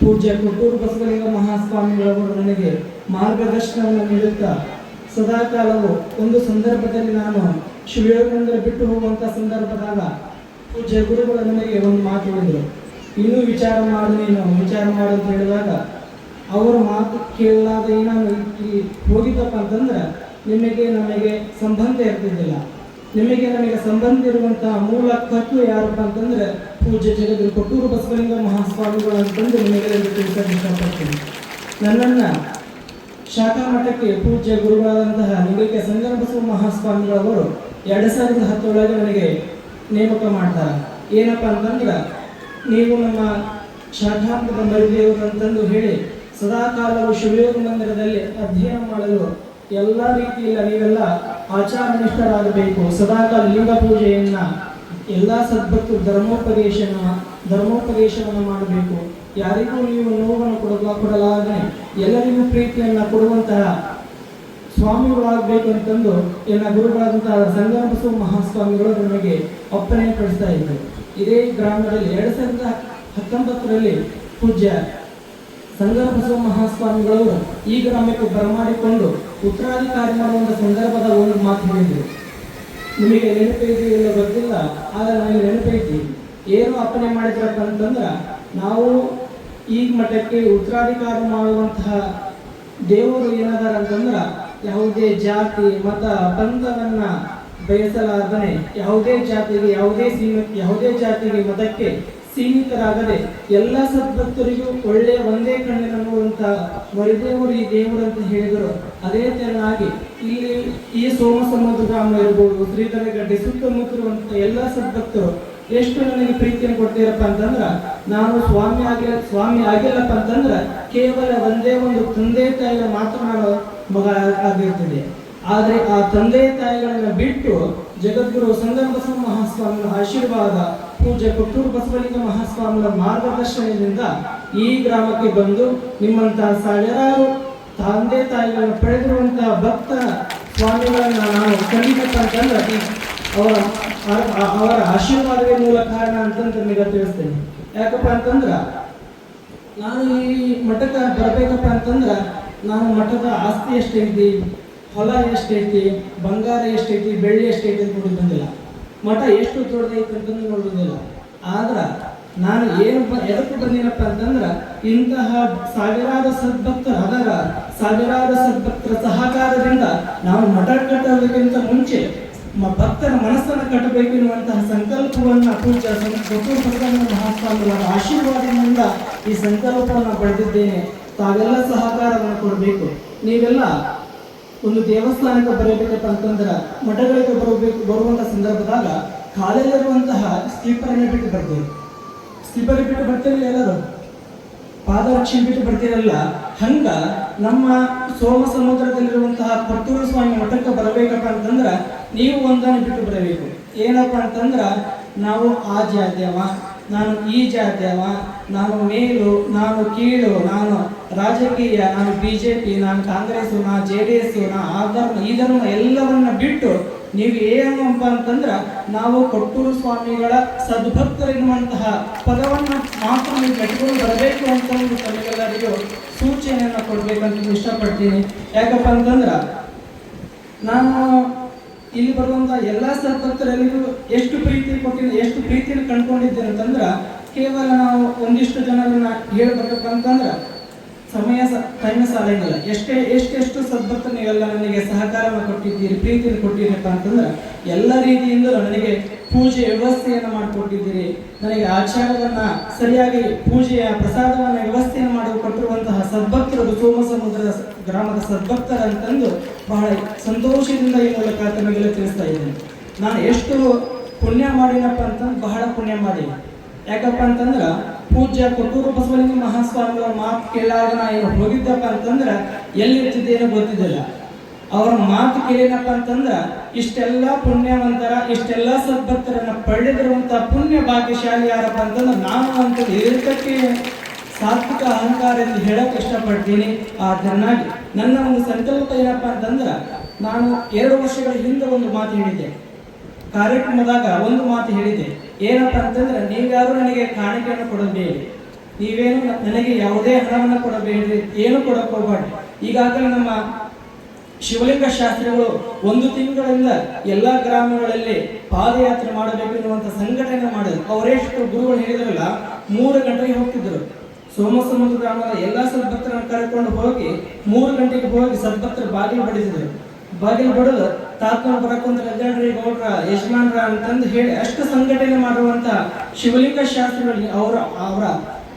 ಪೂಜ್ಯ ಕೊಟ್ಟೂರು ಬಸವಲಿಂಗ ಮಹಾಸ್ವಾಮಿಗಳವರು ನನಗೆ ಮಾರ್ಗದರ್ಶನವನ್ನು ನೀಡುತ್ತಾ ಸದಾಕಾಲವು ಒಂದು ಸಂದರ್ಭದಲ್ಲಿ ನಾನು ಶಿವಯೋಗಂದ್ರ ಬಿಟ್ಟು ಹೋಗುವಂಥ ಸಂದರ್ಭದಾಗ ಪೂಜ್ಯ ಗುರುಗಳು ನನಗೆ ಒಂದು ಮಾತು ಹೇಳಿದರು. ಇನ್ನೂ ವಿಚಾರ ಮಾಡು, ನೀನು ವಿಚಾರ ಮಾಡು ಅಂತ ಹೇಳಿದಾಗ ಅವರ ಮಾತು ಕೇಳಲಾದ ಏನಾದ್ರು ಹೋಗಿದ್ದಪ್ಪ ಅಂತಂದ್ರೆ ನಿಮಗೆ ನಮಗೆ ಸಂಬಂಧ ಇರ್ತಿದ್ದಿಲ್ಲ. ನಿಮಗೆ ನನಗೆ ಸಂಬಂಧ ಇರುವಂತಹ ಮೂಲ ತತ್ವ ಯಾರಪ್ಪ ಅಂತಂದ್ರೆ ಪೂಜ್ಯ ಜಗದ್ಗುರು ಕೊಟ್ಟೂರು ಬಸವಲಿಂಗ ಮಹಾಸ್ವಾಮಿಗಳು ಅಂತಂದು ನಿಮಗೆ ತಿಳಿಸಲು ಇಷ್ಟಪಡ್ತೀನಿ ನನ್ನನ್ನು ಶಾಖಾ ಮಠಕ್ಕೆ ಪೂಜ್ಯ ಗುರುಗಳಾದಂತಹ ನಿಮಗೆ ಸಂಗಮ ಬಸವ ಮಹಾಸ್ವಾಮಿಗಳವರು ಎರಡು ಸಾವಿರದ ಹತ್ತೊಳಗೆ ನನಗೆ ನೇಮಕ ಮಾಡ್ತಾರೆ. ಏನಪ್ಪ ಅಂತಂದ್ರೆ, ನೀವು ನಮ್ಮ ಶಾಖಾಂತದ ಮರಿದೇವರು ಅಂತಂದು ಹೇಳಿ ಸದಾಕಾಲವು ಶಿವಯೋಗ ಮಂದಿರದಲ್ಲಿ ಅಧ್ಯಯನ ಮಾಡಲು ಎಲ್ಲ ರೀತಿಯಿಂದ ನೀವೆಲ್ಲ ಆಚಾರನಿಷ್ಠರಾಗಬೇಕು. ಸದಾಕಾಲ ಲಿಂಗ ಪೂಜೆಯನ್ನ ಎಲ್ಲ ಸದ್ಭಕ್ತು ಧರ್ಮೋಪದೇಶನ, ಧರ್ಮೋಪದೇಶವನ್ನು ಮಾಡಬೇಕು. ಯಾರಿಗೂ ನೀವು ನೋವನ್ನು ಕೊಡಲ ಕೊಡಲಾಗದೆ ಎಲ್ಲರಿಗೂ ಪ್ರೀತಿಯನ್ನ ಕೊಡುವಂತಹ ಸ್ವಾಮಿಗಳಾಗಬೇಕು ಅಂತಂದು ಎಲ್ಲ ಗುರುಗಳಾದಂತಹ ಸಂಗಮಸು ಮಹಾಸ್ವಾಮಿಗಳು ನಮಗೆ ಒಪ್ಪನೆ ಪಡಿಸ್ತಾ ಇದ್ದರು. ಇದೇ ಗ್ರಾಮದಲ್ಲಿ ಎರಡು ಸಾವಿರದ ಹತ್ತೊಂಬತ್ತರಲ್ಲಿ ಪೂಜ್ಯ ಸಂಗಮ ಬಸವ ಮಹಾಸ್ವಾಮಿಗಳು ಈಗ ಗ್ರಾಮಕ್ಕೆ ಬರಮಾಡಿಕೊಂಡು ಉತ್ತರಾಧಿಕಾರಿ ಮಾಡುವಂಥ ಸಂದರ್ಭದ ಒಂದು ಮಾತು ಹೇಳಿದರು. ನಿಮಗೆ ನೆನಪೈತಿ ಇಲ್ಲ ಗೊತ್ತಿಲ್ಲ, ಆದರೆ ನನಗೆ ನೆನಪೈತಿ. ಏನು ಅಪ್ಪಣೆ ಮಾಡಿದ್ರಪ್ಪ ಅಂತಂದ್ರೆ, ನಾವು ಈ ಮಠಕ್ಕೆ ಉತ್ತರಾಧಿಕಾರ ಮಾಡುವಂತಹ ದೇವರು ಏನಾದಾರ ಅಂತಂದ್ರೆ, ಯಾವುದೇ ಜಾತಿ, ಮತ ಪಂಥವನ್ನ ಬಯಸಲಾರ್ದನೆ, ಯಾವುದೇ ಜಾತಿಗೆ, ಯಾವುದೇ ಸೀಮ, ಯಾವುದೇ ಜಾತಿಗೆ ಮತಕ್ಕೆ ಸೀಮಿತರಾಗದೆ ಎಲ್ಲ ಸದ್ಭಕ್ತರಿಗೂ ಒಳ್ಳೆಯ ಒಂದೇ ಕಣ್ಣಿನ ನೋಡುವಂತಹ ಮರಿದೇವರು ಈ ದೇವರು ಅಂತ ಹೇಳಿದರು. ಅದೇ ತೆರನಾಗಿ ಇಲ್ಲಿ ಈ ಸೋಮ ಸಮುದ್ರ ಗ್ರಾಮ ಇರ್ಬೋದು ಶ್ರೀಧರಗಡ್ಡೆ ಸುತ್ತಮುತ್ತಿರುವಂತಹ ಎಲ್ಲ ಸದ್ಭಕ್ತರು ಎಷ್ಟು ನನಗೆ ಪ್ರೀತಿಯನ್ನು ಕೊಡ್ತೀರಪ್ಪ ಅಂತಂದ್ರ, ನಾನು ಸ್ವಾಮಿ ಆಗಿಲ್ಲ ಸ್ವಾಮಿ ಆಗಿಲ್ಲಪ್ಪ ಅಂತಂದ್ರ ಕೇವಲ ಒಂದೇ ಒಂದು ತಂದೆ ತಾಯಿಗಳ ಮಾತ್ರ ನಾನು ಮಗ ಆಗಿರ್ತದೆ ಆದ್ರೆ ಆ ತಂದೆ ತಾಯಿಗಳನ್ನ ಬಿಟ್ಟು ಜಗದ್ಗುರು ಬಸವ ಮಹಾಸ್ವಾಮಿಗಳ ಆಶೀರ್ವಾದ ಪೂಜ್ಯ ಕೊಟ್ಟೂರು ಬಸವಲಿಂಗ ಮಹಾಸ್ವಾಮಿಗಳ ಮಾರ್ಗದರ್ಶನದಿಂದ ಈ ಗ್ರಾಮಕ್ಕೆ ಬಂದು ನಿಮ್ಮಂತಹ ಸಾವಿರಾರು ತಂದೆ ತಾಯಿಗಳನ್ನು ಪಡೆದಿರುವಂತಹ ಭಕ್ತ ಸ್ವಾಮಿಗಳನ್ನ ನಾವು ಈ ಅವರ ಅವರ ಆಶೀರ್ವಾದವೇ ಮೂಲ ಕಾರಣ ಅಂತಂತ ನಿಮಗೆ ತಿಳಿಸ್ತೇನೆ. ಯಾಕಪ್ಪ ಅಂತಂದ್ರ ನಾನು ಈ ಮಠಕ್ಕೆ ಬರಬೇಕಪ್ಪ ಅಂತಂದ್ರ ನಾನು ಮಠದ ಆಸ್ತಿ ಎಷ್ಟೈತಿ, ಹೊಲ ಎಷ್ಟೈತಿ, ಬಂಗಾರ ಎಷ್ಟೈತಿ, ಬೆಳ್ಳಿ ಎಷ್ಟೈತಿ ಅಂತ ನೋಡಿ ಬಂದಿಲ್ಲ. ಮಠ ಎಷ್ಟು ದೊಡ್ಡದೈತೆ ಅಂತಂದು ನೋಡುವುದಿಲ್ಲ ಆದ್ರೆ ನಾನು ಏನು ಎದಕ್ಕೆ ಬಂದಿನಪ್ಪ ಅಂತಂದ್ರೆ ಇಂತಹ ಸಾವಿರಾರು ಸದ್ಭಕ್ತರು ಅದರ ಸಾವಿರಾರು ಸದ್ಭಕ್ತರ ಸಹಕಾರದಿಂದ ನಾವು ಮಠ ಕಟ್ಟೋದಕ್ಕಿಂತ ಮುಂಚೆ ಭಕ್ತರ ಮನಸ್ಸನ್ನು ಕಟ್ಟಬೇಕೆನ್ನುವಂತಹ ಸಂಕಲ್ಪವನ್ನು ಬಸವಣ್ಣ ಮಹಾಸ್ವಾಮಿಗಳ ಆಶೀರ್ವಾದದಿಂದ ಈ ಸಂಕಲ್ಪವನ್ನು ಪಡೆದಿದ್ದೇನೆ. ತಾವೆಲ್ಲ ಸಹಕಾರವನ್ನು ಕೊಡಬೇಕು. ನೀವೆಲ್ಲ ಒಂದು ದೇವಸ್ಥಾನಕ್ಕೆ ಬರಬೇಕಪ್ಪ ಅಂತಂದ್ರೆ ಮಠಗಳಿಗೆ ಬರಬೇಕು ಬರುವಂಥ ಸಂದರ್ಭದಾಗ ಕಾಲಲ್ಲಿರುವಂತಹ ಸ್ಲೀಪರನ್ನು ಬಿಟ್ಟು ಬರ್ತೀವಿ ಸ್ಲೀಪರ್ ಬಿಟ್ಟು ಬರ್ತೀವಿ ಎಲ್ಲರೂ? ಪಾದರಕ್ಷೆ ಬಿಟ್ಟು ಬರ್ತೀರಲ್ಲ? ಹಂಗ ನಮ್ಮ ಸೋಮ ಸಮುದ್ರದಲ್ಲಿರುವಂತಹ ಕೊತ್ತೂರು ಸ್ವಾಮಿ ಮಠಕ್ಕೆ ಬರಬೇಕಪ್ಪ ಅಂತಂದ್ರೆ ನೀವು ಒಂದನ್ನು ಬಿಟ್ಟು ಬರಬೇಕು. ಏನಪ್ಪ ಅಂತಂದ್ರೆ ನಾವು ಆ ಜಾತ್ಯವ, ನಾನು ಈ ಜಾತ್ಯವ, ನಾನು ಮೇಲು, ನಾನು ಕೀಳು, ನಾನು ರಾಜಕೀಯ, ನಾನು ಬಿ ಜೆ ಪಿ ನಾನು ಕಾಂಗ್ರೆಸ್ ನಾ ಜೆ ಡಿ ಎಸ್ ನಾ ಧರ್ಮ ಎಲ್ಲವನ್ನ ಬಿಟ್ಟು ನೀವು ಏನಪ್ಪ ಅಂತಂದ್ರೆ ನಾವು ಕೊಟ್ಟೂರು ಸ್ವಾಮಿಗಳ ಸದ್ಭಕ್ತರೆನ್ನುವಂತಹ ಪದವನ್ನು ಮಾತ್ರ ನೀವು ಕಟ್ಟಿಕೊಂಡು ಬರಬೇಕು ಅಂತ ಒಂದು ತಮಗೆಲ್ಲರಿಗೂ ಸೂಚನೆಯನ್ನ ಕೊಡ್ಬೇಕಂತ ಇಷ್ಟಪಡ್ತೀನಿ. ಯಾಕಪ್ಪ ಅಂತಂದ್ರೆ ನಾನು ಇಲ್ಲಿ ಬರುವಂತಹ ಎಲ್ಲ ಸದ್ಭಕ್ತರೆಲ್ಲರಿಗೂ ಎಷ್ಟು ಪ್ರೀತಿ ಕೊಟ್ಟಿದ್ದೆ ಎಷ್ಟು ಪ್ರೀತಿಯನ್ನು ಕಂಡ್ಕೊಂಡಿದ್ದೇನೆ ಅಂತಂದ್ರೆ ಕೇವಲ ನಾವು ಒಂದಿಷ್ಟು ಜನರನ್ನ ಹೇಳ್ಬೇಕಪ್ಪ ಅಂತಂದ್ರ ಸಮಯ ಟೈಮ್ ಸಾಲಂಗಿಲ್ಲ. ಎಷ್ಟೇ, ಎಷ್ಟೆಷ್ಟು ಸದ್ಭಕ್ತನಿಗೆಲ್ಲ ನನಗೆ ಸಹಕಾರವನ್ನು ಕೊಟ್ಟಿದ್ದೀರಿ, ಪ್ರೀತಿಯನ್ನು ಕೊಟ್ಟಿದ್ದೀರಪ್ಪ ಅಂತಂದ್ರೆ, ಎಲ್ಲ ರೀತಿಯಿಂದ ನನಗೆ ಪೂಜೆ ವ್ಯವಸ್ಥೆಯನ್ನು ಮಾಡಿಕೊಟ್ಟಿದ್ದೀರಿ. ನನಗೆ ಆಚಾರವನ್ನು ಸರಿಯಾಗಿ ಪೂಜೆಯ ಪ್ರಸಾದವನ್ನು ವ್ಯವಸ್ಥೆಯನ್ನು ಮಾಡಿ ಕೊಟ್ಟಿರುವಂತಹ ಸದ್ಭಕ್ತರು ಸೋಮ ಸಮುದ್ರದ ಗ್ರಾಮದ ಸದ್ಭಕ್ತರಂತಂದು ಬಹಳ ಸಂತೋಷದಿಂದ ಈ ಮೂಲಕ ತಮಗೆಲ್ಲ ತಿಳಿಸ್ತಾ ಇದ್ದೇನೆ. ನಾನು ಎಷ್ಟು ಪುಣ್ಯ ಮಾಡಿನಪ್ಪ ಅಂತ ಬಹಳ ಪುಣ್ಯ ಮಾಡೀನಿ ಯಾಕಪ್ಪ ಅಂತಂದ್ರೆ ಪೂಜ್ಯ ಕೊಟ್ಟೂರು ಬಸವಲಿಂಗ ಮಹಾಸ್ವಾಮಿಗಳ ಮಾತು ಕೇಳಾಗ ನಾ ಏನು ಹೋಗಿದ್ದಪ್ಪ ಅಂತಂದ್ರ ಎಲ್ಲಿರ್ತಿದ್ದೇನೋ ಗೊತ್ತಿದ್ದಿಲ್ಲ. ಅವ್ರ ಮಾತು ಕೇಳಿನಪ್ಪ ಅಂತಂದ್ರೆ ಇಷ್ಟೆಲ್ಲ ಪುಣ್ಯವಂತರ, ಇಷ್ಟೆಲ್ಲ ಸದ್ಭಕ್ತರನ್ನ ಪಡೆದಿರುವಂತ ಪುಣ್ಯ ಭಾಗ್ಯಶಾಲಿ ಯಾರಪ್ಪ ಅಂತಂದ್ರೆ ನಾನು ಅಂತ ಇದಕ್ಕೆ ಸಾತ್ವಿಕ ಅಹಂಕಾರ ಎಂದು ಹೇಳಕ್ಕೆ ಇಷ್ಟಪಡ್ತೀನಿ. ಅದನ್ನಾಗಿ ನನ್ನ ಒಂದು ಸಂಕಲ್ಪ ಏನಪ್ಪ ಅಂತಂದ್ರೆ ನಾನು ಎರಡು ವರ್ಷಗಳ ಹಿಂದೆ ಒಂದು ಮಾತು ಹೇಳಿದ್ದೆ. ಕಾರ್ಯಕ್ರಮದಾಗ ಒಂದು ಮಾತು ಹೇಳಿದೆ. ಏನಪ್ಪ ಅಂತಂದ್ರೆ ನೀವ್ಯಾರು ನನಗೆ ಕಾಣಿಕೆಯನ್ನು ಕೊಡಬೇಡಿ. ನೀವೇನು ನನಗೆ ಯಾವುದೇ ಹಣವನ್ನು ಕೊಡಬೇಡ್ರಿ, ಏನು ಕೊಡಕ್ಕೆ ಹೋಗಬೇಡ್ರಿ. ಈಗಾಗಲೇ ನಮ್ಮ ಶಿವಲಿಂಗ ಶಾಸ್ತ್ರಿಗಳು ಒಂದು ತಿಂಗಳಿಂದ ಎಲ್ಲ ಗ್ರಾಮಗಳಲ್ಲಿ ಪಾದಯಾತ್ರೆ ಮಾಡಬೇಕು ಎನ್ನುವಂಥ ಸಂಘಟನೆ ಮಾಡಿದ್ರು. ಅವರೆಷ್ಟು ಗುರುಗಳು ಹೇಳಿದ್ರಲ್ಲ, ಮೂರು ಗಂಟೆಗೆ ಹೋಗ್ತಿದ್ರು. ಸೋಮಸಮುದ್ರ ಗ್ರಾಮದ ಎಲ್ಲ ಸದ್ಭಕ್ತರನ್ನು ಕರೆಕೊಂಡು ಹೋಗಿ ಮೂರು ಗಂಟೆಗೆ ಹೋಗಿ ಸದ್ಭಕ್ತರು ಬಾಗಿಲು ಬಡಿಸಿದ್ರು. ಬಾಗಿಲು ಬಡದು ತಾತ್ಮ ಬರಕೊಂತ ರಜಾಡ್ರಿ ಗೌಡ್ರ, ಯಜಮಾನ್ರ ಅಂತಂದು ಹೇಳಿ ಅಷ್ಟು ಸಂಘಟನೆ ಮಾಡುವಂತ ಶಿವಲಿಂಗ ಶಾಸ್ತ್ರಿಗಳು ಅವರ ಅವರ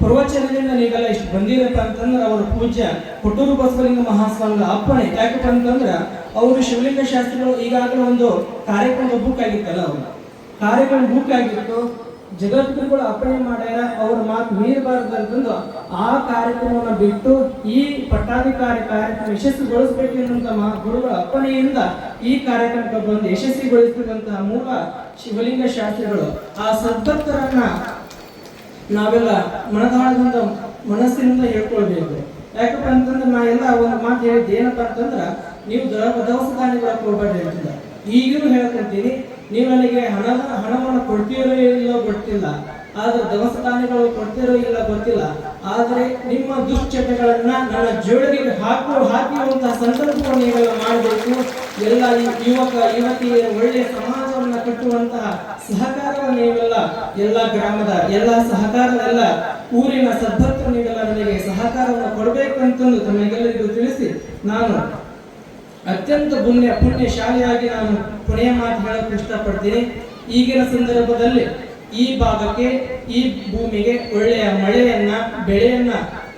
ಪ್ರವಚನದಿಂದ ನೀವೆಲ್ಲ ಇಷ್ಟು ಬಂದಿರಪ್ಪ ಅಂತಂದ್ರೆ ಅವರ ಪೂಜ್ಯ ಕೊಟ್ಟೂರು ಬಸವಲಿಂಗ ಮಹಾಸ್ವಾಮಿ ಅಪ್ಪಣೆ. ಯಾಕಪ್ಪ ಅಂತಂದ್ರೆ ಅವರು ಶಿವಲಿಂಗ ಶಾಸ್ತ್ರಿಗಳು ಈಗಾಗಲೇ ಒಂದು ಕಾರ್ಯಕ್ರಮ ಬುಕ್ ಆಗಿತ್ತಲ್ಲ ಅವರು ಕಾರ್ಯಕ್ರಮ ಬುಕ್ ಆಗಿತ್ತು. ಜಗದ್ಗುರುಗಳು ಅಪ್ಪಣೆ ಮಾಡ್ಯಾರ, ಅವ್ರ ಮಾತು ಮೀರಬಾರ್ದು ಆ ಕಾರ್ಯಕ್ರಮವನ್ನು ಬಿಟ್ಟು ಈ ಪಟ್ಟಾಧಿಕಾರಿ ಕಾರ್ಯಕ್ರಮ ಯಶಸ್ವಿಗೊಳಿಸಬೇಕು ಎನ್ನುವಂತ ಮಹಾ ಗುರುಗಳ ಅಪ್ಪಣೆಯಿಂದ ಈ ಕಾರ್ಯಕ್ರಮಕ್ಕೆ ಬಂದು ಯಶಸ್ವಿಗೊಳಿಸಿದಂತಹ ಮೂಲ ಶಿವಲಿಂಗ ಶಾಸ್ತ್ರಿಗಳು, ಆ ಸದ್ಭಕ್ತರನ್ನ ನಾವೆಲ್ಲ ಮನದಾಳದಿಂದ, ಮನಸ್ಸಿನಿಂದ ಹೇಳ್ಕೊಳ್ಬೇಕು. ಯಾಕಪ್ಪ ಅಂತಂದ್ರೆ ನಾ ಎಲ್ಲ ಒಂದು ಮಾತು ಹೇಳಿದ್ದು ಏನಪ್ಪ ಅಂತಂದ್ರೆ, ನೀವು ದವಸ ಧಾನ್ಯಗಳ ಕೊಡ್ಬಾರ್ದು ಹೇಳ್ತಿದ್ದ ಈಗಲೂ ಹೇಳ್ಕೊಂತೀನಿ ನೀವು ನನಗೆ ಹಣದ ಹಣವನ್ನು ಕೊಡ್ತೀರೋ ಇಲ್ಲೋ ಗೊತ್ತಿಲ್ಲ. ಆದ್ರೆ ದವಸ ಧಾನ್ಯಗಳು ಕೊಡ್ತೀರೋ ಇಲ್ಲ ಗೊತ್ತಿಲ್ಲ. ಆದರೆ ನಿಮ್ಮ ದುಶ್ಚಟಗಳನ್ನ ನನ್ನ ಜೋಳಿಗೆ ಹಾಕು, ಹಾಕಿರುವಂತಹ ಸಂದರ್ಭವನ್ನು ನೀವೆಲ್ಲ ಮಾಡಬೇಕು. ಎಲ್ಲ ಯುವಕ ಯುವತಿಯ ಒಳ್ಳೆಯ ಸಮಾಜವನ್ನ ಕಟ್ಟುವಂತಹ ಸಹಕಾರವನ್ನು ನೀವೆಲ್ಲ ಎಲ್ಲ ಗ್ರಾಮದ ಎಲ್ಲ ಸಹಕಾರವೆಲ್ಲ ಊರಿನ ಸದ್ಭಕ್ತರು ನೀವೆಲ್ಲ ನನಗೆ ಸಹಕಾರವನ್ನು ಕೊಡಬೇಕು ಅಂತಂದು ತಮಗೆಲ್ಲರಿಗೂ ತಿಳಿಸಿ ನಾನು ಅತ್ಯಂತ ಪುಣ್ಯ ಪುಣ್ಯಶಾಲಿಯಾಗಿ ನಾನು ಪುಣ್ಯ ಮಾತು ಹೇಳಕ್ಕೆ ಇಷ್ಟಪಡ್ತೀನಿ. ಈಗಿನ ಸಂದರ್ಭದಲ್ಲಿ ಈ ಭಾಗಕ್ಕೆ, ಈ ಭೂಮಿಗೆ ಒಳ್ಳೆಯ ಮಳೆಯನ್ನ, ಬೆಳೆಯನ್ನ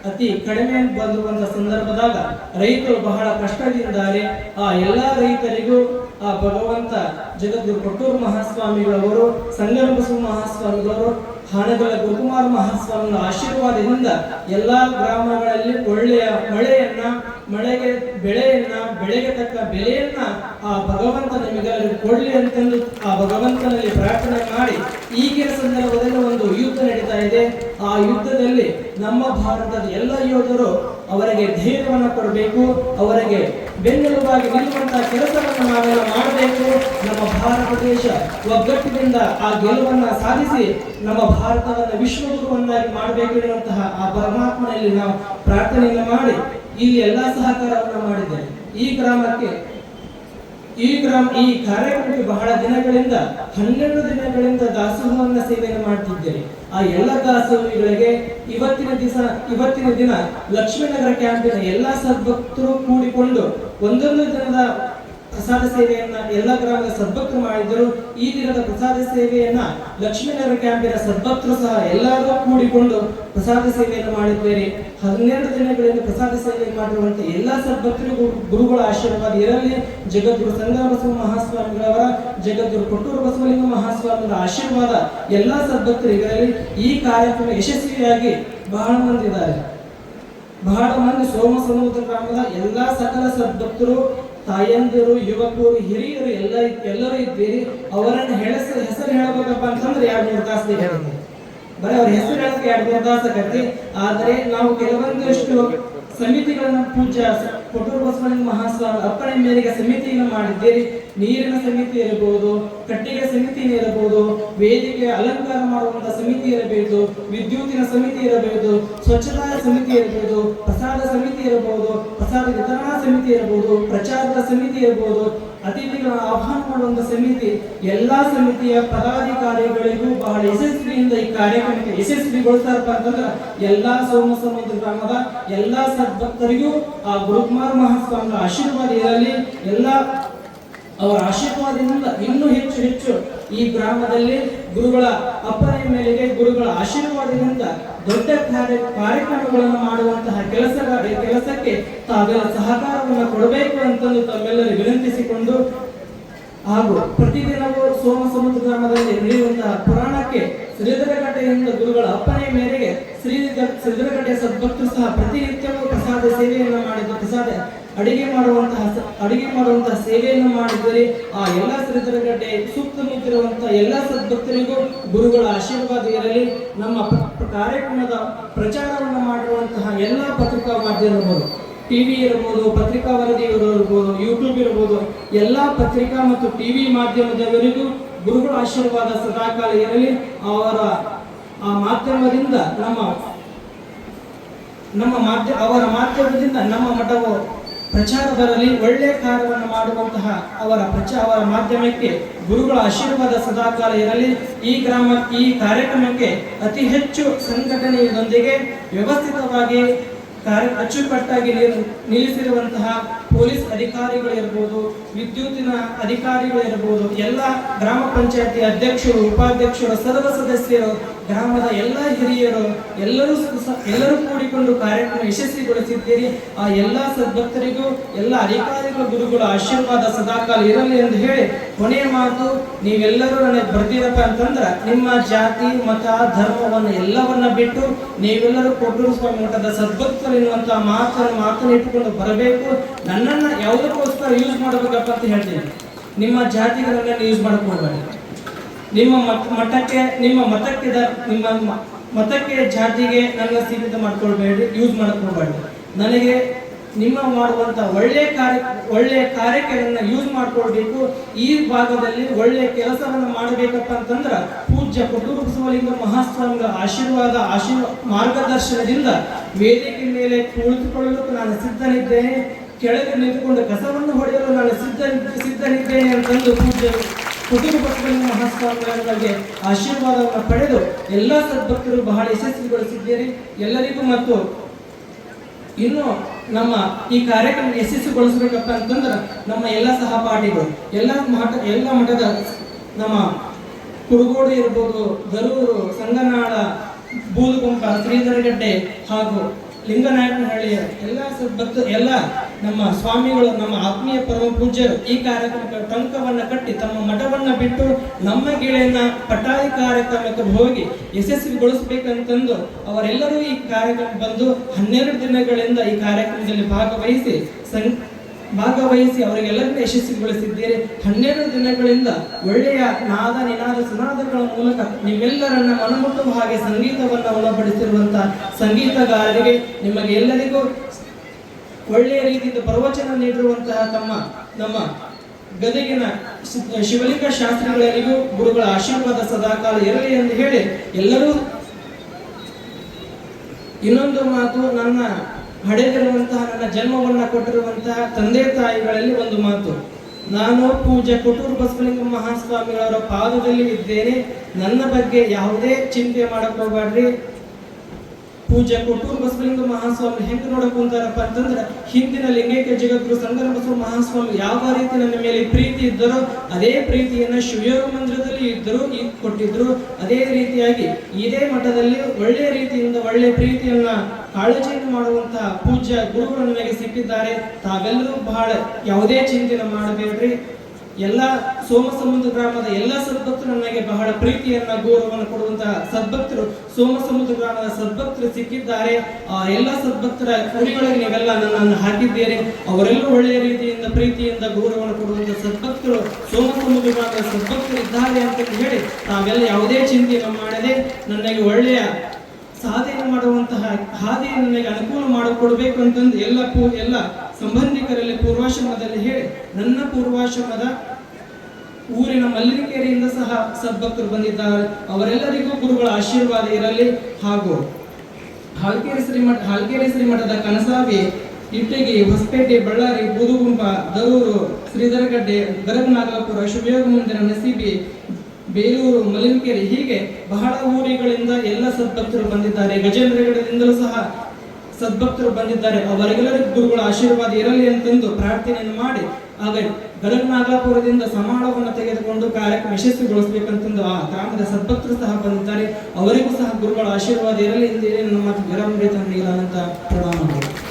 ಅತಿ ಕಡಿಮೆ ಬಂದಿರುವಂತ ಸಂದರ್ಭದಾಗ ರೈತರು ಬಹಳ ಕಷ್ಟದಿಂದಾರೆ ಆ ಎಲ್ಲಾ ರೈತರಿಗೂ ಆ ಭಗವಂತ ಜಗದ್ಗುರು ಕೊಟ್ಟೂರು ಮಹಾಸ್ವಾಮಿಗಳವರು ಸಂಗಮಸು ಮಹಾಸ್ವಾಮಿಗಳವರು, ಹಾನಗಲ ಗುರುಕುಮಾರ ಮಹಾಸ್ವಾಮಿಗಳ ಆಶೀರ್ವಾದದಿಂದ ಎಲ್ಲಾ ಗ್ರಾಮಗಳಲ್ಲಿ ಒಳ್ಳೆಯ ಮಳೆಯನ್ನ ಮಳೆಗೆ ಬೆಳೆಯನ್ನ, ಬೆಳೆಗೆ ತಕ್ಕ ಬೆಲೆಯನ್ನ ಆ ಭಗವಂತ ನಿಮಗೆ ಕೊಡಲಿ ಅಂತಂದು ಆ ಭಗವಂತನಲ್ಲಿ ಪ್ರಾರ್ಥನೆ ಮಾಡಿ, ಈಗಿನ ಸಂದರ್ಭದಲ್ಲಿ ಒಂದು ಯುದ್ಧ ನಡೀತಾ ಇದೆ. ಆ ಯುದ್ಧದಲ್ಲಿ ನಮ್ಮ ಭಾರತದ ಎಲ್ಲ ಯೋಧರು ಅವರಿಗೆ ಧೈರ್ಯವನ್ನು ಕೊಡಬೇಕು, ಅವರಿಗೆ ಬೆನ್ನೆಲುಬಾಗಿ ನಿಲ್ಲುವಂತಹ ಕೆಲಸವನ್ನು ನಾವೆಲ್ಲ ಮಾಡಬೇಕು. ನಮ್ಮ ಭಾರತ ದೇಶ ಒಗ್ಗಟ್ಟಿನಿಂದ ಆ ಗೆಲುವನ್ನ ಸಾಧಿಸಿ, ನಮ್ಮ ಭಾರತವನ್ನು ವಿಶ್ವಗುರುವನ್ನಾಗಿ ಮಾಡಬೇಕು ಎನ್ನುವಂತಹ ಆ ಪರಮಾತ್ಮನಲ್ಲಿ ನಾವು ಪ್ರಾರ್ಥನೆಯನ್ನು ಮಾಡಿ ಇಲ್ಲಿ ಎಲ್ಲ ಸಹಕಾರವನ್ನು ಮಾಡಿದ್ದಾರೆ ಈ ಗ್ರಾಮಕ್ಕೆ, ಈ ಗ್ರಾಮ, ಈ ಕಾರ್ಯಕ್ರಮಕ್ಕೆ ಬಹಳ ದಿನಗಳಿಂದ, ಹನ್ನೆರಡು ದಿನಗಳಿಂದ ದಾಸೋಹವನ್ನ ಸೇವೆಯನ್ನು ಮಾಡ್ತಿದ್ದೇನೆ. ಆ ಎಲ್ಲ ದಾಸೋಹಿಗಳಿಗೆ ಇವತ್ತಿನ ದಿವಸ, ಇವತ್ತಿನ ದಿನ ಲಕ್ಷ್ಮೀನಗರ ಕ್ಯಾಂಪಿನ ಎಲ್ಲಾ ಸದ್ಭಕ್ತರು ಕೂಡಿಕೊಂಡು ಒಂದೊಂದು ದಿನದ ಪ್ರಸಾದ ಸೇವೆಯನ್ನ ಎಲ್ಲ ಗ್ರಾಮದ ಸದ್ಭಕ್ತರು ಮಾಡಿದರು ಈ ದಿನದ ಪ್ರಸಾದ ಸೇವೆಯನ್ನ ಲಕ್ಷ್ಮೀನಗರ ಕ್ಯಾಂಪಿನ ಸದ್ಭಕ್ತರು ಸಹ ಎಲ್ಲರೂ ಕೂಡಿಕೊಂಡು ಪ್ರಸಾದ ಸೇವೆಯನ್ನು ಮಾಡಿದ್ದೇವೆ ಹನ್ನೆರಡು ದಿನಗಳಿಂದ ಪ್ರಸಾದ ಸೇವೆ ಮಾಡಿರುವಂತ ಎಲ್ಲಾ ಸದ್ಭಕ್ತರಿಗೂ ಗುರುಗಳ ಆಶೀರ್ವಾದ ಇರಲಿ. ಜಗದ್ಗುರು ಸಂಗಮ ಬಸವ ಮಹಾಸ್ವಾಮಿಗಳವರ, ಜಗದ್ಗುರು ಕೊಟ್ಟೂರು ಬಸವಲಿಂಗ ಮಹಾಸ್ವಾಮಿಗಳ ಆಶೀರ್ವಾದ ಎಲ್ಲಾ ಸದ್ಭಕ್ತರಿಗಿರಲಿ. ಈ ಕಾರ್ಯಕ್ರಮ ಯಶಸ್ವಿಯಾಗಿ ಬಹಳ ಮಂದಿ ಇದ್ದಾರೆ. ಬಹಳ ಮಂದಿ ಸೋಮ ಸಮುದ್ರ ಗ್ರಾಮದ ಎಲ್ಲಾ ಸಕಲ ಸದ್ಭಕ್ತರು ತಾಯಂದಿರು, ಯುವಕರು, ಹಿರಿಯರು ಎಲ್ಲ ಎಲ್ಲರೂ ಇದ್ದೀರಿ. ಅವರನ್ನ ಹೆಳಸ ಹೆಸರು ಹೇಳಬೇಕಪ್ಪ ಅಂತಂದ್ರೆ ಎರಡು ಮೂರು ತಾಸು ಬರೀ ಅವ್ರ ಹೆಸರು ಹೇಳಕ್ಕೆ ಎರಡು ಮೂರು ತಾಸು ನಾವು ಕೆಲವೊಂದಿಷ್ಟು ಸಮಿತಿಗಳನ್ನ ಪೂಜಾ ಕೊಟ್ಟೂರು ಬಸವಲಿಂಗ ಮಹಾಸ್ವಾಮಿ ಅಪ್ಪಣೆ ಮೇರೆಗೆ ಸಮಿತಿಯನ್ನು ಮಾಡಿದ್ದೀರಿ. ನೀರಿನ ಸಮಿತಿ ಇರಬಹುದು, ಕಟ್ಟಿಗೆ ಸಮಿತಿ ಇರಬಹುದು, ವೇದಿಕೆ ಅಲಂಕಾರ ಮಾಡುವಂತಹ ಸಮಿತಿ ಇರಬಹುದು, ವಿದ್ಯುತ್ತಿನ ಸಮಿತಿ ಇರಬಹುದು, ಸ್ವಚ್ಛತಾ ಸಮಿತಿ ಇರಬಹುದು, ಪ್ರಸಾದ ಸಮಿತಿ ಇರಬಹುದು, ಪ್ರಸಾದ ವಿತರಣಾ ಸಮಿತಿ ಇರಬಹುದು, ಪ್ರಚಾರದ ಸಮಿತಿ ಇರಬಹುದು. ಅತಿಥಿಗಳ ಆಹ್ವಾನ ಮಾಡುವಂತ ಸಮಿತಿ ಎಲ್ಲಾ ಸಮಿತಿಯ ಪದಾಧಿಕಾರಿಗಳಿಗೂ ಬಹಳ ಯಶಸ್ವಿಯಿಂದ ಈ ಕಾರ್ಯಕ್ರಮಕ್ಕೆ ಯಶಸ್ವಿಗೊಳಿಸ್ತಾರಪ್ಪ ಅಂತಂದ್ರೆ ಎಲ್ಲಾ ಸೋಮ ಸಮುದ್ರ ಗ್ರಾಮದ ಎಲ್ಲಾ ಸದ್ಭಕ್ತರಿಗೂ ಆ ಗುರುಕುಮಾರ ಮಹಾಸ್ವಾಮಿಗಳ ಆಶೀರ್ವಾದ ಇರಲಿ, ಎಲ್ಲ ಅವರ ಆಶೀರ್ವಾದದಿಂದ ಇನ್ನೂ ಹೆಚ್ಚು ಹೆಚ್ಚು ಈ ಗ್ರಾಮದಲ್ಲಿ ಗುರುಗಳ ಅಪ್ಪನ ಮೇಲೆಗೆ ಗುರುಗಳ ಆಶೀರ್ವಾದದಿಂದ ದೊಡ್ಡ ಕಾರ್ಯ ಕಾರ್ಯಕ್ರಮಗಳನ್ನು ಮಾಡುವಂತಹ ಕೆಲಸ ಕೆಲಸಕ್ಕೆ ತಾವೆಲ್ಲ ಸಹಕಾರವನ್ನು ಕೊಡಬೇಕು ಅಂತಂದು ತಮ್ಮೆಲ್ಲರೂ ವಿನಂತಿಸಿಕೊಂಡು ಹಾಗೂ ಪ್ರತಿದಿನವೂ ಸೋಮ ಸಮುದ್ರ ಗ್ರಾಮದಲ್ಲಿ ನಡೆಯುವಂತಹ ಪುರಾಣಕ್ಕೆ ಶ್ರೀಧರಗಟ್ಟೆಯಿಂದ ಗುರುಗಳ ಅಪ್ಪನೆಯ ಮೇರೆಗೆ ಶ್ರೀ ಶ್ರೀಧರಗಟ್ಟೆಯ ಸದ್ಭಕ್ತರು ಸಹ ಪ್ರತಿನಿತ್ಯವೂ ಪ್ರಸಾದ ಸೇವೆಯನ್ನು ಮಾಡಿದ್ದು, ಪ್ರಸಾದ ಅಡಿಗೆ ಮಾಡುವಂತಹ ಅಡಿಗೆ ಮಾಡುವಂತಹ ಸೇವೆಯನ್ನು ಮಾಡಿದರೆ ಆ ಎಲ್ಲ ಶ್ರೀಧರಗಡ್ಡೆ ಸುತ್ತಮುತ್ತಿರುವಂತಹ ಎಲ್ಲ ಸದ್ಭಕ್ತರಿಗೂ ಗುರುಗಳ ಆಶೀರ್ವಾದ ಇರಲಿ. ನಮ್ಮ ಕಾರ್ಯಕ್ರಮದ ಪ್ರಚಾರವನ್ನು ಮಾಡಿರುವಂತಹ ಎಲ್ಲ ಪತ್ರಿಕಾ ಮಾಧ್ಯಮಗಳು ಟಿವಿ ಇರಬಹುದು ಪತ್ರಿಕಾ ವರದಿ ಇರಬಹುದು ಪತ್ರಿಕಾ ಮತ್ತು ಟಿವಿ ಮಾಧ್ಯಮದವರಿಗೂ ಗುರುಗಳ ಆಶೀರ್ವಾದ ಸದಾಕಾಲ ಇರಲಿ. ಅವರ ಆ ಮಾಧ್ಯಮದಿಂದ ನಮ್ಮ ನಮ್ಮ ಮಾಧ್ಯ, ಅವರ ಮಾಧ್ಯಮದಿಂದ ನಮ್ಮ ಮಠವು ಪ್ರಚಾರ ಬರಲಿ. ಒಳ್ಳೆಯ ಕಾರ್ಯವನ್ನು ಮಾಡುವಂತಹ ಅವರ ಪ್ರಚಾರ ಅವರ ಮಾಧ್ಯಮಕ್ಕೆ ಗುರುಗಳ ಆಶೀರ್ವಾದ ಸದಾಕಾಲ ಇರಲಿ. ಈ ಗ್ರಾಮ, ಈ ಕಾರ್ಯಕ್ರಮಕ್ಕೆ ಅತಿ ಹೆಚ್ಚು ಸಂಘಟನೆಯೊಂದಿಗೆ ವ್ಯವಸ್ಥಿತವಾಗಿ ಕಾರ್ಯ ಅಚ್ಚುಕಟ್ಟಾಗಿ ನಿಲ್- ನಿಲ್ಲಿಸಿರುವಂತಹ ಪೊಲೀಸ್ ಅಧಿಕಾರಿಗಳಿರ್ಬೋದು, ವಿದ್ಯುತ್ತಿನ ಅಧಿಕಾರಿಗಳಿರ್ಬೋದು, ಎಲ್ಲ ಗ್ರಾಮ ಪಂಚಾಯತಿ ಅಧ್ಯಕ್ಷರು, ಉಪಾಧ್ಯಕ್ಷರು, ಸರ್ವ ಸದಸ್ಯರು ಗ್ರಾಮದ ಎಲ್ಲ ಹಿರಿಯರು, ಎಲ್ಲರೂ ಎಲ್ಲರೂ ಕೂಡಿಕೊಂಡು ಕಾರ್ಯಕ್ರಮ ಯಶಸ್ವಿಗೊಳಿಸಿದ್ದೀರಿ. ಆ ಎಲ್ಲ ಸದ್ಭಕ್ತರಿಗೂ, ಎಲ್ಲ ಅಧಿಕಾರಿಗಳ ಗುರುಗಳ ಆಶೀರ್ವಾದ ಸದಾಕಾಲ ಇರಲಿ ಎಂದು ಹೇಳಿ ಕೊನೆಯ ಮಾತು, ನೀವೆಲ್ಲರೂ ನನಗೆ ಬರ್ತೀರಪ್ಪ ಅಂತಂದ್ರೆ, ನಿಮ್ಮ ಜಾತಿ, ಮತ, ಧರ್ಮವನ್ನ ಎಲ್ಲವನ್ನ ಬಿಟ್ಟು ನೀವೆಲ್ಲರೂ ಕೊಟ್ಟೂರು ಸ್ವಾಮಿ ಮಠದ ಸದ್ಭಕ್ತರು ಎನ್ನುವಂತಹ ಮಾತನ್ನು ಮಾತನ್ನು ಇಟ್ಟುಕೊಂಡು ಬರಬೇಕು. ನನ್ನನ್ನ ಯಾವುದಕ್ಕೋಸ್ಕರ ಯೂಸ್ ಮಾಡಬೇಕಪ್ಪ ಅಂತ ಹೇಳ್ತೀನಿ. ನಿಮ್ಮ ಜಾತಿಗಳನ್ನ ಯೂಸ್ ಮಾಡಕ್ ನಿಮ್ಮ ಮಠಕ್ಕೆ ನಿಮ್ಮ ಮತಕ್ಕೆ ನಿಮ್ಮ ಮತಕ್ಕೆ ಜಾತಿಗೆ ನನ್ನ ಸೀಮಿತ ಮಾಡ್ಕೊಳ್ಬೇಡಿ ಯೂಸ್ ಮಾಡ್ಕೊಳ್ಬೇಡಿ ನನಗೆ ನಿಮ್ಮ ಮಾಡುವಂತ ಒಳ್ಳೆಯ ಕಾರ್ಯ ಒಳ್ಳೆಯ ಕಾರ್ಯಕ್ಕೆ ಯೂಸ್ ಮಾಡ್ಕೊಳ್ಬೇಕು. ಈ ಭಾಗದಲ್ಲಿ ಒಳ್ಳೆಯ ಕೆಲಸವನ್ನು ಮಾಡಬೇಕಪ್ಪ ಅಂತಂದ್ರೆ ಪೂಜ್ಯ ಕೊಟ್ಟೂರು ಬಸವಲಿಂಗ ಮಹಾಸ್ವಾಮಿಗಳ ಆಶೀರ್ವಾದ, ಆಶೀರ್ವ ಮಾರ್ಗದರ್ಶನದಿಂದ ವೇದಿಕೆ ಮೇಲೆ ಕುಳಿತುಕೊಳ್ಳಲು ನಾನು ಸಿದ್ಧನಿದ್ದೇನೆ. ಕೆಳಗೆ ನಿಂತುಕೊಂಡು ಕಸವನ್ನು ಹೊಡೆಯಲು ನಾನು ಸಿದ್ಧ ಸಿದ್ಧನಿದ್ದೇನೆ ಅಂತಂದು ಪೂಜ್ಯ ಕುಟುಂಬ ಬಸವಲಿಂಗ ಮಹಾಸ್ವಾಮಿಗಳಿಗೆ ಆಶೀರ್ವಾದವನ್ನು ಪಡೆದು ಎಲ್ಲ ಸದ್ಭಕ್ತರು ಬಹಳ ಯಶಸ್ವಿಗೊಳಿಸಿದ್ದೀರಿ. ಎಲ್ಲರಿಗೂ ಮತ್ತು ಇನ್ನು ನಮ್ಮ ಈ ಕಾರ್ಯಕ್ರಮ ಯಶಸ್ವಿಗೊಳಿಸಬೇಕಪ್ಪ ಅಂತಂದ್ರೆ ನಮ್ಮ ಎಲ್ಲ ಸಹಪಾಠಿಗಳು, ಎಲ್ಲ ಮಠ ಎಲ್ಲ ಮಠದ ನಮ್ಮ ಕುರುಗೋಡು ಇರ್ಬೋದು, ಗರೂರು, ಸಂಗನಾಳ, ಬೂದುಗುಂಪ, ಶ್ರೀಧರಗಡ್ಡೆ ಹಾಗೂ ಲಿಂಗನಾಯಕನಹಳ್ಳಿಯ ಎಲ್ಲ ಭಕ್ತ ಎಲ್ಲ ನಮ್ಮ ಸ್ವಾಮಿಗಳು, ನಮ್ಮ ಆತ್ಮೀಯ ಪರಮ ಪೂಜ್ಯರು ಈ ಕಾರ್ಯಕ್ರಮಕ್ಕೆ ಟಂಕವನ್ನ ಕಟ್ಟಿ ತಮ್ಮ ಮಠವನ್ನ ಬಿಟ್ಟು ನಮ್ಮ ಗಿಳೆಯನ್ನ ಪಟಾಯಿ ಕಾರ್ಯಕ್ರಮಕ್ಕೆ ಹೋಗಿ ಯಶಸ್ವಿಗೊಳಿಸಬೇಕಂತಂದು ಅವರೆಲ್ಲರೂ ಈ ಕಾರ್ಯಕ್ರಮ ಬಂದು ಹನ್ನೆರಡು ದಿನಗಳಿಂದ ಈ ಕಾರ್ಯಕ್ರಮದಲ್ಲಿ ಭಾಗವಹಿಸಿ ಸಂ ಭಾಗವಹಿಸಿ ಅವರಿಗೆಲ್ಲರನ್ನೂ ಯಶಸ್ವಿಗೊಳಿಸಿದ್ದೀರಿ. ಹನ್ನೆರಡು ದಿನಗಳಿಂದ ಒಳ್ಳೆಯ ನಾದ ನಿನಾದ ಸುನಾದಗಳ ಮೂಲಕ ನೀವೆಲ್ಲರನ್ನ ಮನಮುಟ್ಟುವ ಹಾಗೆ ಸಂಗೀತವನ್ನು ಒಳಪಡಿಸಿರುವಂತಹ ಸಂಗೀತಗಾರರಿಗೆ ನಿಮಗೆ ಎಲ್ಲರಿಗೂ ಒಳ್ಳೆಯ ರೀತಿಯಿಂದ ಪ್ರವಚನ ನೀಡಿರುವಂತಹ ತಮ್ಮ, ನಮ್ಮ ಗದಗಿನ ಶಿವಲಿಂಗ ಶಾಸ್ತ್ರಿಗಳೆಲ್ಲರಿಗೂ ಗುರುಗಳ ಆಶೀರ್ವಾದ ಸದಾಕಾಲ ಇರಲಿ ಎಂದು ಹೇಳಿ ಎಲ್ಲರೂ ಇನ್ನೊಂದು ಮಾತು ನನ್ನ ಹಡೆದಿರುವಂತಹ ನನ್ನ ಜನ್ಮವನ್ನು ಕೊಟ್ಟಿರುವಂತಹ ತಂದೆ ತಾಯಿಗಳಲ್ಲಿ ಒಂದು ಮಾತು. ನಾನು ಪೂಜೆ ಕೊಟ್ಟೂರು ಬಸವಲಿಂಗ ಮಹಾಸ್ವಾಮಿಗಳವರ ಪಾದದಲ್ಲಿ ಇದ್ದೇನೆ. ನನ್ನ ಬಗ್ಗೆ ಯಾವುದೇ ಚಿಂತೆ ಮಾಡಕ್ ಪೂಜೆ ಕೊಟ್ಟೂರು ಬಸವಲಿಂಗ ಮಹಾಸ್ವಾಮಿ ಹೆಂಗ್ ನೋಡಕ್ ಕುಂತಾರಪ್ಪ ಅಂತಂದ್ರೆ ಹಿಂದಿನ ಲಿಂಗೈಕ್ಯ ಜಗದ್ಗುರು ಸಂಗನ ಬಸವ ಮಹಾಸ್ವಾಮಿ ಯಾವ ರೀತಿ ನನ್ನ ಮೇಲೆ ಪ್ರೀತಿ ಇದ್ದರೋ ಅದೇ ಪ್ರೀತಿಯನ್ನ ಶಿವಯೋಗ ಮಂದಿರದಲ್ಲಿ ಇದ್ದರು ಈ ಕೊಟ್ಟಿದ್ರು. ಅದೇ ರೀತಿಯಾಗಿ ಇದೇ ಮಠದಲ್ಲಿ ಒಳ್ಳೆಯ ರೀತಿಯಿಂದ ಒಳ್ಳೆ ಪ್ರೀತಿಯನ್ನ ಕಾಳಜಿಯನ್ನು ಮಾಡುವಂತಹ ಪೂಜ್ಯ ಗುರುಗಳು ನನಗೆ ಸಿಕ್ಕಿದ್ದಾರೆ. ತಾವೆಲ್ಲರೂ ಬಹಳ ಯಾವುದೇ ಚಿಂತನೆ ಮಾಡಬೇಡ್ರಿ. ಎಲ್ಲ ಸೋಮಸಮುದ್ರ ಗ್ರಾಮದ ಎಲ್ಲ ಸದ್ಭಕ್ತರು ನನಗೆ ಬಹಳ ಪ್ರೀತಿಯನ್ನ, ಗೌರವವನ್ನು ಕೊಡುವಂತಹ ಸದ್ಭಕ್ತರು. ಸೋಮಸಮುದ್ರ ಗ್ರಾಮದ ಸದ್ಭಕ್ತರು ಸಿಕ್ಕಿದ್ದಾರೆ. ಆ ಎಲ್ಲ ಸದ್ಭಕ್ತರ ಕುರಿಗಳಿಗೆ ನೀವೆಲ್ಲ ನನ್ನನ್ನು ಹಾಕಿದ್ದೀರಿ. ಅವರೆಲ್ಲರೂ ಒಳ್ಳೆಯ ರೀತಿಯಿಂದ, ಪ್ರೀತಿಯಿಂದ, ಗೌರವವನ್ನು ಕೊಡುವಂತಹ ಸದ್ಭಕ್ತರು, ಸೋಮಸಮುದ್ರ ಗ್ರಾಮದ ಸದ್ಭಕ್ತರು ಇದ್ದಾರೆ ಅಂತ ಹೇಳಿ ತಾವೆಲ್ಲ ಯಾವುದೇ ಚಿಂತೆಯನ್ನು ಮಾಡದೆ ನನಗೆ ಒಳ್ಳೆಯ ಸಾಧನೆ ಮಾಡುವಂತಹ ಹಾದಿಯನ್ನು ನನಗೆ ಅನುಕೂಲ ಮಾಡಿಕೊಡ್ಬೇಕು ಅಂತಂದು ಎಲ್ಲ ಪೂ, ಎಲ್ಲ ಸಂಬಂಧಿಕರಲ್ಲಿ ಪೂರ್ವಾಶ್ರಮದಲ್ಲಿ ಹೇಳಿ, ನನ್ನ ಪೂರ್ವಾಶ್ರಮದ ಊರಿನ ಮಲ್ಲಿಕೇರಿಯಿಂದ ಸಹ ಸದ್ಭಕ್ತರು ಬಂದಿದ್ದಾರೆ. ಅವರೆಲ್ಲರಿಗೂ ಗುರುಗಳ ಆಶೀರ್ವಾದ ಇರಲಿ. ಹಾಗೂ ಹಾಲ್ಕೇರಿ ಶ್ರೀಮಠ, ಹಾಲ್ಕೇರಿ ಶ್ರೀಮಠದ ಕನಸಾವಿ, ಇಟ್ಟಿಗೆ, ಹೊಸಪೇಟೆ, ಬಳ್ಳಾರಿ ಬೂದುಗುಂಪ ದರೂರು, ಶ್ರೀಧರಗಡ್ಡೆ, ಗರಗನಾಗಲಾಪುರ, ಶಿವಯೋಗ ಮಂದಿರ, ನಸೀಬಿ ಬೇಲೂರು ಮಲಿನಕೆರೆ ಹೀಗೆ ಬಹಳ ಊರಿಗಳಿಂದ ಎಲ್ಲ ಸದ್ಭಕ್ತರು ಬಂದಿದ್ದಾರೆ. ಗಜೇಂದ್ರಗಡದಿಂದಲೂ ಸಹ ಸದ್ಭಕ್ತರು ಬಂದಿದ್ದಾರೆ. ಅವರೆಲ್ಲರಿಗೂ ಗುರುಗಳ ಆಶೀರ್ವಾದ ಇರಲಿ ಅಂತಂದು ಪ್ರಾರ್ಥನೆಯನ್ನು ಮಾಡಿ, ಆಗ ಗಡಗನಾಗಲಾಪುರದಿಂದ ಸಮಾಳವನ್ನು ತೆಗೆದುಕೊಂಡು ಕಾರ್ಯಕ್ರಮ ಯಶಸ್ವಿಗೊಳಿಸಬೇಕಂತಂದು ಆ ಗ್ರಾಮದ ಸದ್ಭಕ್ತರು ಸಹ ಬಂದಿದ್ದಾರೆ. ಅವರಿಗೂ ಸಹ ಗುರುಗಳ ಆಶೀರ್ವಾದ ಇರಲಿ ಎಂದು ನಮ್ಮ ವಿರಾಮ ಪ್ರಣಾಮಗಳು.